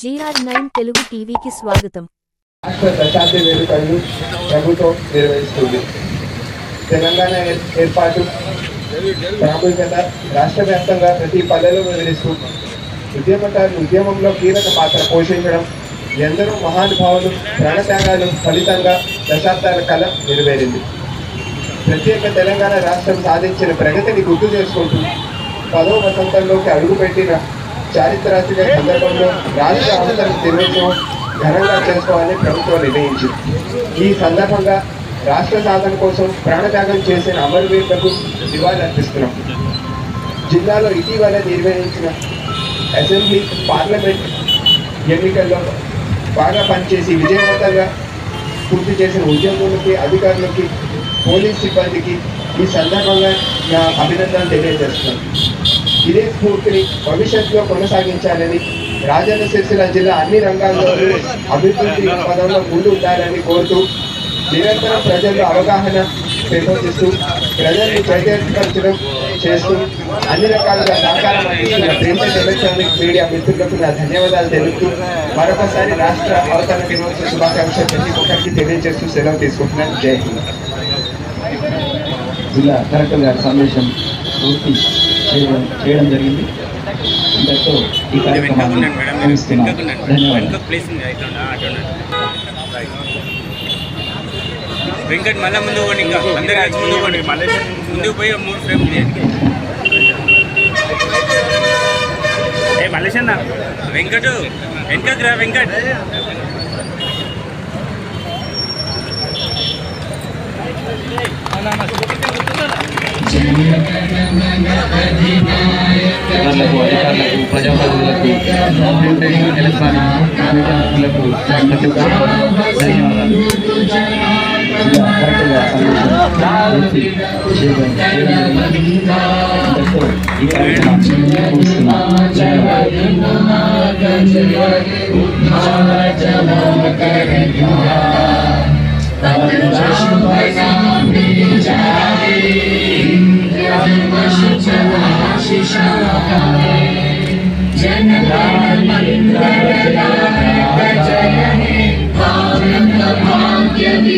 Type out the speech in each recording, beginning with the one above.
GR nine Telugu టీవీకి స్వాగతం. రాష్ట్ర దశాబ్ది వేడుకలను ప్రభుత్వం నిర్వహిస్తుంది. తెలంగాణ ఏర్పాటు ప్రాముఖ్యత రాష్ట్ర వ్యాప్తంగా ప్రతి పల్లెలో వివరిస్తూ ఉద్యమకారులు ఉద్యమంలో కీలక పాత్ర పోషించడం ఎందరో మహానుభావులు ప్రాణత్యాగాలు ఫలితంగా దశాబ్దాల కళ నెరవేరింది. ప్రత్యేక తెలంగాణ రాష్ట్రం సాధించిన ప్రగతిని గుర్తు చేసుకుంటూ పదో వసంతంలోకి అడుగుపెట్టిన చారిత్రాత్మక సందర్భంలో రాష్ట్ర అవతరణ దినోత్సవం ఘనంగా చేసుకోవాలని ప్రభుత్వం నిర్ణయించింది. ఈ సందర్భంగా రాష్ట్ర సాధన కోసం ప్రాణత్యాగం చేసిన అమరవీరులకు నివాళులర్పిస్తున్నాం జిల్లాలో ఇటీవల నిర్వహించిన అసెంబ్లీ పార్లమెంట్ ఎన్నికల్లో బాగా పనిచేసి విజయవంతంగా పూర్తి చేసిన ఉద్యోగులకి అధికారులకి పోలీస్ సిబ్బందికి ఈ సందర్భంగా నా అభినందనలు తెలియజేస్తున్నాను. ఇదే స్ఫూర్తిని భవిష్యత్తులో కొనసాగించాలని రాజన్న సిరిసిల్ల జిల్లా అన్ని రంగాల్లో అభివృద్ధి పదంలో ముందు ఉండాలని కోరుతూ నిరంతరం ప్రజల్లో అవగాహన పెంపొందిస్తూ ప్రజల్ని చైతన్యపరచడం చేస్తూ అన్ని రకాలుగా సహకారం అందిస్తున్న ప్రింట్ ఎలక్ట్రానిక్ మీడియా మిత్రులకు నా ధన్యవాదాలు తెలుపుతూ మరొకసారి రాష్ట్ర అవతరణ దినోత్సవ శుభాకాంక్షలు ప్రతి ఒక్కరికి తెలియజేస్తూ సెలవు తీసుకుంటున్నాను. జై హింద్. జిల్లా కలెక్టర్ గారి సందేశం పూర్తి. చేయడం జరిగింది. ఇంతతో ఈ కార్యక్రమాన్ని ధన్యవాదాలు. వెంకట్ మళ్ళీ ముందు పోండి ఇంకా. అందరు కలిసి ముందు పోండి. మళ్ళీ ముందుకు పోయి మూడు ఫ్రేమ్ ఏ మల్లేష్ అన్న వెంకట్ వెంకట్ రా వెంకట్. అధికారులకు అధికారులకు ప్రజాప్రతినిధులకు ప్రింట్ ఎలక్ట్రానిక్ మీడియా మిత్రులకు ప్రతి ఒక్కరికి ధన్యవాదాలు జిల్లా కలెక్టర్ గారి సందేశం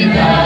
Yeah.